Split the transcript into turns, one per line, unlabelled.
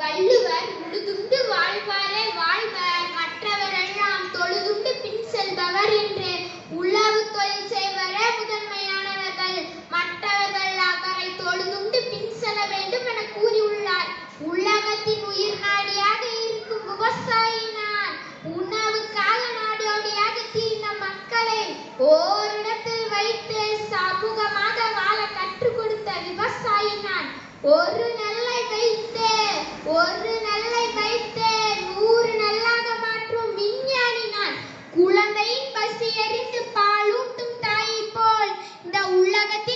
வள்ளுவர் முழுதுண்டு வாழ்வாரே வாழ்வ மற்றவரெல்லாம் தொழுதுண்டு பின் செல்பவர் என்று உழவு தொழில் செய்வரே முதன்மையானவர்கள். மற்றவர்கள் அவரை தொழுதுண்டு பின் செல்ல வேண்டும் என கூறியுள்ளார். உள்ளகத்தின் உயிர் நாடியாக இருக்கும் விவசாயி நான் உணவுக்காக நாடோடியாக தீர்ந்த மக்களை ஓரிடத்தில் வைத்து சமூகமாக வாழ கற்றுக் கொடுத்த விவசாயி நான் ஒரு Magati